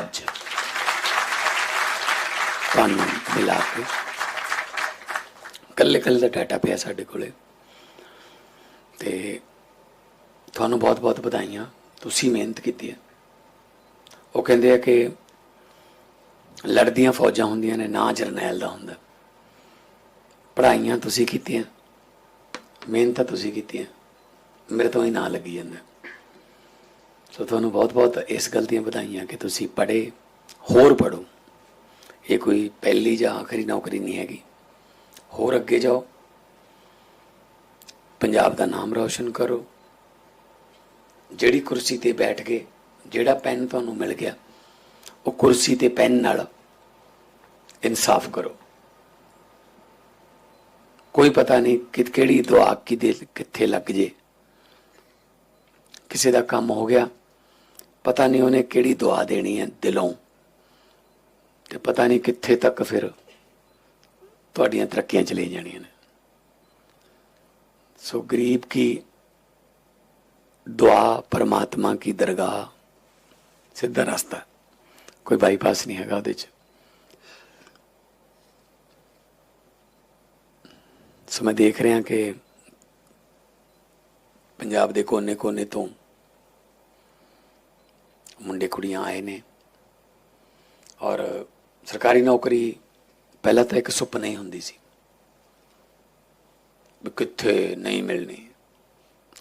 ਅੱਜ ਤੁਹਾਨੂੰ ਮਿਲਾ ਕੇ ਕੱਲੇ ਕੱਲੇ ਦਾ ਡਾਟਾ ਪਿਆ ਸਾਡੇ ਕੋਲੇ। ਤੇ ਤੁਹਾਨੂੰ ਬਹੁਤ-ਬਹੁਤ ਵਧਾਈਆਂ। ਤੁਸੀਂ ਮਿਹਨਤ ਕੀਤੀ ਹੈ। ਉਹ ਕਹਿੰਦੇ ਆ ਕਿ ਲੜਦੀਆਂ ਫੌਜਾਂ ਹੁੰਦੀਆਂ ਨੇ, ਨਾ ਜਰਨੈਲ ਦਾ ਹੁੰਦਾ। ਪੜ੍ਹਾਈਆਂ ਤੁਸੀਂ ਕੀਤੀਆਂ। ਮਿਹਨਤਾਂ ਤੁਸੀਂ ਕੀਤੀਆਂ। ਮੇਰੇ ਤੋਂ ਹੀ ਨਾ ਲੱਗੀ ਜਾਂਦਾ। ਸੋ ਤੁਹਾਨੂੰ ਬਹੁਤ-ਬਹੁਤ ਇਸ ਗੱਲ ਦੀਆਂ ਵਧਾਈਆਂ ਕਿ ਤੁਸੀਂ ਪੜ੍ਹੇ, ਹੋਰ ਪੜੋ ਇਹ ਕੋਈ ਪਹਿਲੀ ਜਾਂ ਆਖਰੀ ਨੌਕਰੀ ਨਹੀਂ ਹੈਗੀ। ਹੋਰ ਅੱਗੇ ਜਾਓ। ਪੰਜਾਬ ਦਾ ਨਾਮ ਰੌਸ਼ਨ ਕਰੋ। ਜਿਹੜੀ ਕੁਰਸੀ ਤੇ ਬੈਠ ਕੇ ਜਿਹੜਾ ਪੈਨ ਤੁਹਾਨੂੰ ਮਿਲ ਗਿਆ, ਉਹ ਕੁਰਸੀ ਤੇ ਪੈਨ ਨਾਲ ਇਨਸਾਫ ਕਰੋ। ਕੋਈ ਪਤਾ ਨਹੀਂ ਕਿ ਕਿਹੜੀ ਦੁਆ ਕਿਦੇ ਕਿੱਥੇ ਲੱਗ ਜੇ। ਕਿਸੇ ਦਾ ਕੰਮ ਹੋ ਗਿਆ ਪਤਾ ਨਹੀਂ ਉਹਨੇ ਕਿਹੜੀ ਦੁਆ ਦੇਣੀ ਹੈ ਦਿਲੋਂ। ਤੇ ਪਤਾ ਨਹੀਂ ਕਿੱਥੇ ਤੱਕ ਫਿਰ ਤੁਹਾਡੀਆਂ ਤਰੱਕੀਆਂ ਚਲੇ ਜਾਣੀਆਂ ਨੇ। ਸੋ ਗਰੀਬ ਕੀ ਦੁਆ ਪਰਮਾਤਮਾ ਕੀ ਦਰਗਾਹ, ਸਿੱਧਾ ਰਸਤਾ। ਕੋਈ ਬਾਈਪਾਸ ਨਹੀਂ ਹੈਗਾ ਉਹਦੇ 'ਚ। ਸੋ ਮੈਂ ਦੇਖ ਰਿਹਾ ਕਿ ਪੰਜਾਬ ਦੇ ਕੋਨੇ-ਕੋਨੇ ਤੋਂ ਮੁੰਡੇ ਕੁੜੀਆਂ ਆਏ ਨੇ। ਔਰ ਸਰਕਾਰੀ ਨੌਕਰੀ ਪਹਿਲਾਂ ਤਾਂ ਇੱਕ ਸੁਪਨਾ ਹੀ ਹੁੰਦੀ ਸੀ। ਵੀ ਕਿੱਥੇ ਨਹੀਂ ਮਿਲਣੀ।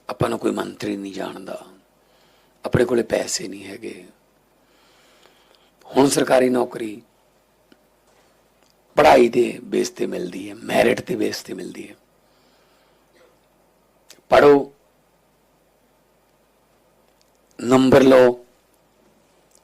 ਆਪਾਂ ਨੂੰ ਕੋਈ ਮੰਤਰੀ ਨਹੀਂ ਜਾਣਦਾ। ਆਪਣੇ ਕੋਲੇ ਪੈਸੇ ਨਹੀਂ ਹੈਗੇ। ਹੁਣ ਸਰਕਾਰੀ ਨੌਕਰੀ ਪੜ੍ਹਾਈ ਦੇ ਬੇਸ ਤੇ ਮਿਲਦੀ ਹੈ ਮੈਰਿਟ ਦੇ ਬੇਸ ਤੇ ਮਿਲਦੀ ਹੈ। ਪੜੋ ਨੰਬਰ ਲਓ।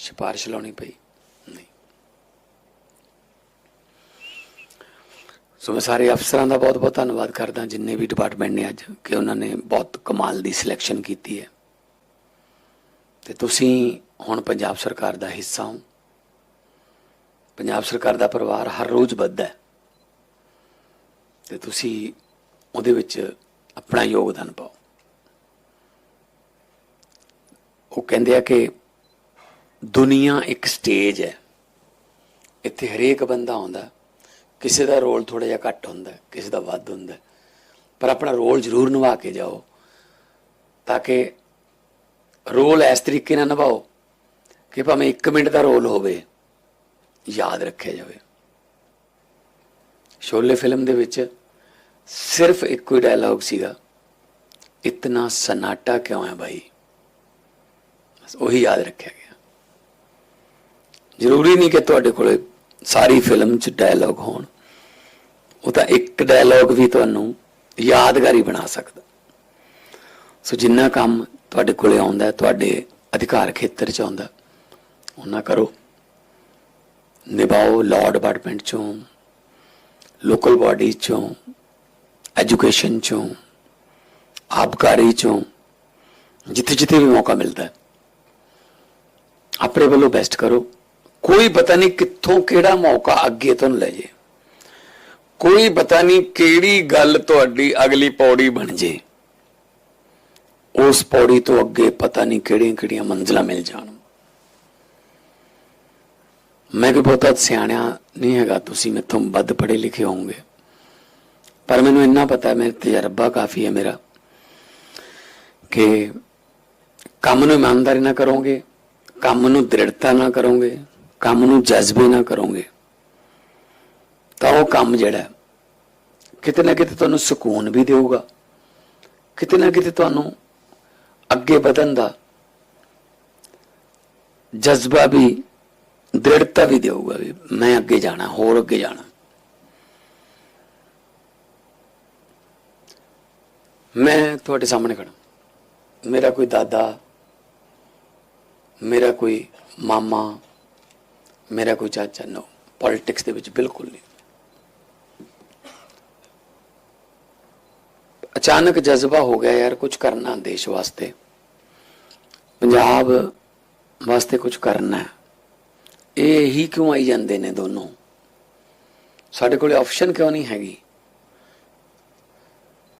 ਸਿਫਾਰਿਸ਼ ਲਾਉਣੀ ਪਈ। ਨਹੀਂ। ਸੋ ਮੈਂ ਸਾਰੇ ਅਫਸਰਾਂ ਦਾ ਬਹੁਤ-ਬਹੁਤ ਧੰਨਵਾਦ ਕਰਦਾ, ਜਿੰਨੇ ਵੀ ਡਿਪਾਰਟਮੈਂਟ ਨੇ ਅੱਜ, ਕਿ ਉਹਨਾਂ ਨੇ ਬਹੁਤ ਕਮਾਲ ਦੀ ਸਿਲੈਕਸ਼ਨ ਕੀਤੀ ਹੈ। ਤੇ ਤੁਸੀਂ ਹੁਣ ਪੰਜਾਬ ਸਰਕਾਰ ਦਾ ਹਿੱਸਾ ਹੋ। ਪੰਜਾਬ ਸਰਕਾਰ ਦਾ ਪਰਿਵਾਰ ਹਰ ਰੋਜ਼ ਵੱਧਦਾ ਹੈ। ਤੇ ਤੁਸੀਂ ਉਹਦੇ ਵਿੱਚ ਆਪਣਾ ਯੋਗਦਾਨ ਪਾਓ। ਉਹ ਕਹਿੰਦੇ ਆ ਕਿ ਦੁਨੀਆ ਇੱਕ ਸਟੇਜ ਹੈ। ਇੱਥੇ ਹਰੇਕ ਬੰਦਾ ਆਉਂਦਾ, ਕਿਸੇ ਦਾ ਰੋਲ ਥੋੜਾ ਜਿਹਾ ਘੱਟ ਹੁੰਦਾ, ਕਿਸੇ ਦਾ ਵੱਧ ਹੁੰਦਾ, ਪਰ ਆਪਣਾ ਰੋਲ ਜ਼ਰੂਰ ਨਿਭਾ ਕੇ ਜਾਓ, ਤਾਂ ਕਿ ਰੋਲ ਇਸ ਤਰੀਕੇ ਨਾਲ ਨਿਭਾਓ ਕਿ ਭਾਵੇਂ 1 ਮਿੰਟ ਦਾ ਰੋਲ ਹੋਵੇ, ਯਾਦ ਰੱਖਿਆ ਜਾਵੇ। ਸ਼ੋਲੇ ਫਿਲਮ ਦੇ ਵਿੱਚ ਸਿਰਫ ਇੱਕੋ ਹੀ ਡਾਇਲੌਗ ਸੀਗਾ, ਇਤਨਾ ਸਨਾਟਾ ਕਿਉਂ ਹੈ ਭਾਈ ਬਸ ਉਹੀ ਯਾਦ ਰੱਖਿਆ ਗਿਆ। ਜ਼ਰੂਰੀ ਨਹੀਂ ਕਿ ਤੁਹਾਡੇ ਕੋਲੇ ਸਾਰੀ ਫਿਲਮ 'ਚ ਡਾਇਲੌਗ ਹੋਣ। ਉਹ ਤਾਂ ਇੱਕ ਡਾਇਲੌਗ ਵੀ ਤੁਹਾਨੂੰ ਯਾਦਗਾਰੀ ਬਣਾ ਸਕਦਾ। ਸੋ ਜਿੰਨਾ ਕੰਮ ਤੁਹਾਡੇ ਕੋਲੇ ਆਉਂਦਾ, ਤੁਹਾਡੇ ਅਧਿਕਾਰ ਖੇਤਰ 'ਚ ਆਉਂਦਾ ਉਹਨਾਂ ਕਰੋ। ਨਿਭਾਓ ਲਾਅ ਡਿਪਾਰਟਮੈਂਟ 'ਚੋਂ ਲੋਕਲ ਬਾਡੀ 'ਚੋਂ ਐਜੂਕੇਸ਼ਨ 'ਚੋਂ, ਆਬਕਾਰੀ 'ਚੋਂ ਜਿੱਥੇ ਜਿੱਥੇ ਵੀ ਮੌਕਾ ਮਿਲਦਾ ਹੈ। ਆਪਣੇ ਵੱਲੋਂ ਬੈਸਟ ਕਰੋ। ਕੋਈ ਪਤਾ ਨਹੀਂ ਕਿੱਥੋਂ ਕਿਹੜਾ ਮੌਕਾ ਅੱਗੇ ਤੁਹਾਨੂੰ ਲੈ ਜੇ। ਕੋਈ ਪਤਾ ਨਹੀਂ ਕਿਹੜੀ ਗੱਲ ਤੁਹਾਡੀ ਅਗਲੀ ਪੌੜੀ ਬਣ ਜੇ। ਉਸ ਪੌੜੀ ਤੋਂ ਅੱਗੇ ਪਤਾ ਨਹੀਂ ਕਿਹੜੀਆਂ ਕਿਹੜੀਆਂ ਮੰਜ਼ਲਾਂ ਮਿਲ ਜਾਣ। ਮੈਂ ਵੀ ਬਹੁਤਾ ਸਿਆਣਿਆ ਨਹੀਂ ਹੈਗਾ, ਤੁਸੀਂ ਮੈਥੋਂ ਵੱਧ ਪੜ੍ਹੇ ਲਿਖੇ ਹੋਵੋਗੇ। ਪਰ ਮੈਨੂੰ ਇੰਨਾ ਪਤਾ, ਮੇਰੇ ਤਜਰਬਾ ਕਾਫੀ ਹੈ ਮੇਰਾ, ਕਿ ਕੰਮ ਨੂੰ ਇਮਾਨਦਾਰੀ ਨਾਲ ਕਰੋਗੇ, ਕੰਮ ਨੂੰ ਦ੍ਰਿੜਤਾ ਨਾਲ ਕਰੋਗੇ ਕੰਮ ਨੂੰ ਜਜ਼ਬੇ ਨਾ ਕਰੋਗੇ, ਤਾਂ ਉਹ ਕੰਮ ਜਿਹੜਾ ਕਿਤੇ ਨਾ ਕਿਤੇ ਤੁਹਾਨੂੰ ਸਕੂਨ ਵੀ ਦੇਊਗਾ, ਕਿਤੇ ਨਾ ਕਿਤੇ ਤੁਹਾਨੂੰ ਅੱਗੇ ਵਧਣ ਦਾ ਜਜ਼ਬਾ ਵੀ, ਦ੍ਰਿੜਤਾ ਵੀ ਦੇਊਗਾ ਵੀ ਮੈਂ ਅੱਗੇ ਜਾਣਾ, ਹੋਰ ਅੱਗੇ ਜਾਣਾ। ਮੈਂ ਤੁਹਾਡੇ ਸਾਹਮਣੇ ਖੜਾ ਮੇਰਾ ਕੋਈ ਦਾਦਾ, ਮੇਰਾ ਕੋਈ ਮਾਮਾ ਮੇਰਾ ਕੋਈ ਚਾਚਾ ਨੋ ਪੋਲਿਟਿਕਸ ਦੇ ਵਿੱਚ ਬਿਲਕੁਲ ਨਹੀਂ। ਅਚਾਨਕ ਜਜ਼ਬਾ ਹੋ ਗਿਆ ਯਾਰ ਕੁਝ ਕਰਨਾ ਦੇਸ਼ ਵਾਸਤੇ। ਪੰਜਾਬ ਵਾਸਤੇ ਕੁਝ ਕਰਨਾ ਹੈ। ਇਹ ਹੀ ਕਿਉਂ ਆਈ ਜਾਂਦੇ ਨੇ ਦੋਨੋਂ? ਸਾਡੇ ਕੋਲੇ ਆਪਸ਼ਨ ਕਿਉਂ ਨਹੀਂ ਹੈਗੀ?